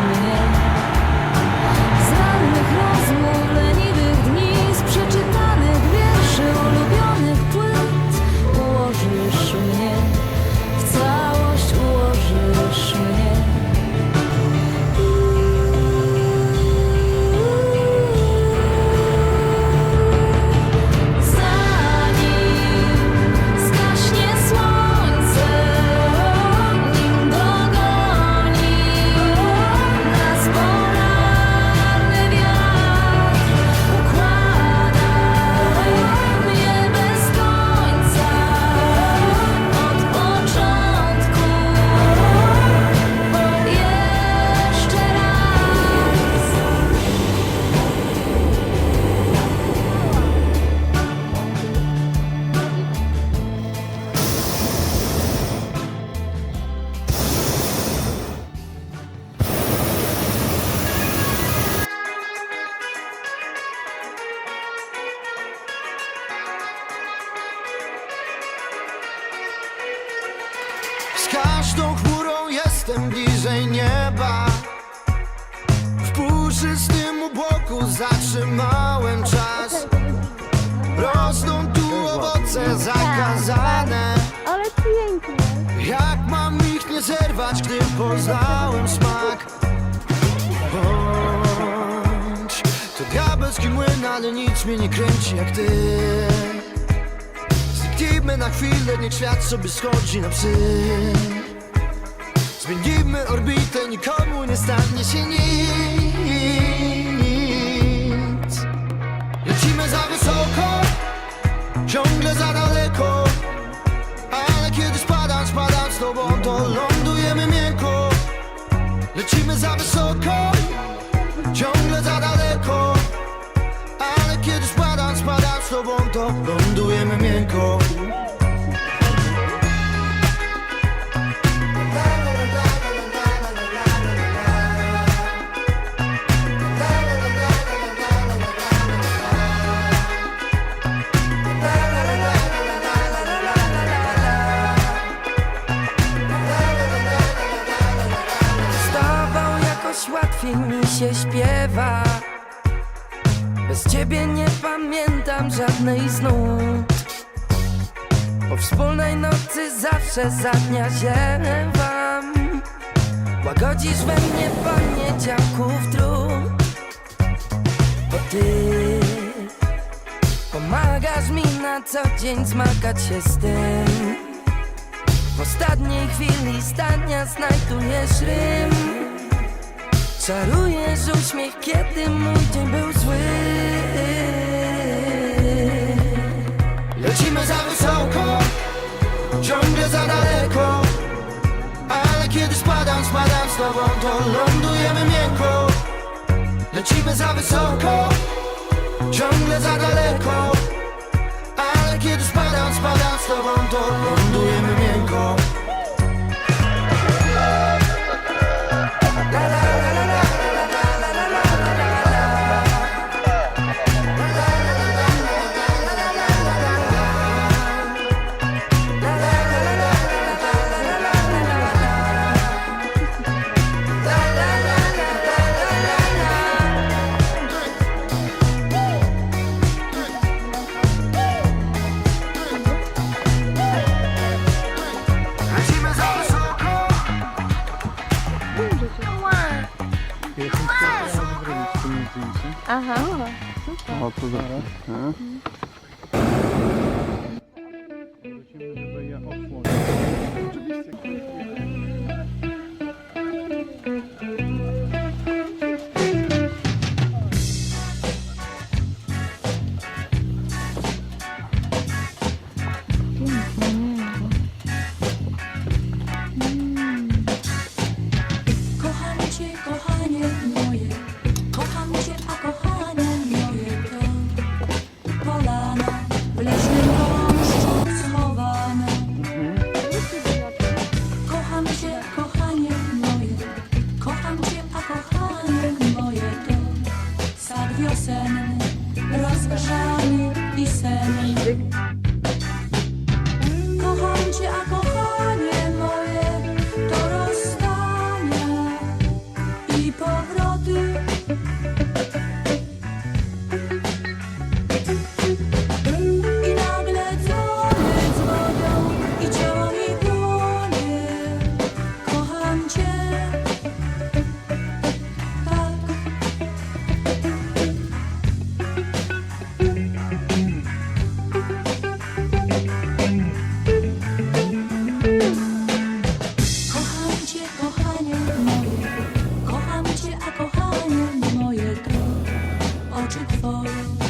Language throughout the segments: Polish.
me. Zatrzymałem czas. Rosną tu owoce zakazane. Ale pięknie. Jak mam ich nie zerwać, gdy poznałem smak? Bądź to diabelski młyn, ale nic mnie nie kręci jak ty. Zniknijmy na chwilę, niech świat sobie schodzi na psy. Zmienimy orbitę, nikomu nie stanie się nic Lecimy za wysoko, ciągle za daleko Ale kiedy spadam, spadam z tobą, to lądujemy miękko. Lecimy za wysoko, ciągle za daleko Ale kiedy spadam, spadam z tobą, to lądujemy miękko pamiętam żadnej z nut. Po wspólnej nocy zawsze za dnia ziewam. Łagodzisz we mnie poniedziałków trud. Bo ty pomagasz mi na co dzień zmagać się z tym. W ostatniej chwili zdania znajdujesz rym. Czarujesz uśmiech, kiedy mój dzień był zły Lecimy za wysoko, ciągle za daleko. Ale kiedy spadam, spadam z tobą, to lądujemy miękko. Lecimy za wysoko, ciągle za daleko. Ale kiedy spadam, spadam z tobą, to lądujemy miękko Aham, süper. Altı zaten. wiosenny, rozkoszany pisemny. Kocham cię, a kochanie moje to rozstania i powroty. out.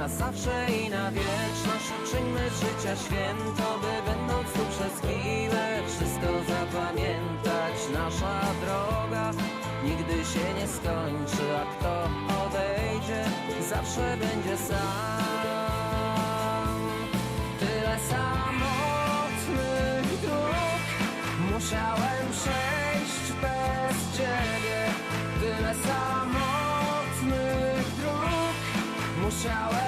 Na zawsze i na wieczność. Uczyńmy życia święto By będąc tu przez chwilę wszystko zapamiętać. Nasza droga nigdy się nie skończy A kto odejdzie zawsze będzie sam. Tyle samotnych dróg Musiałem przejść bez ciebie. Tyle samotnych dróg Musiałem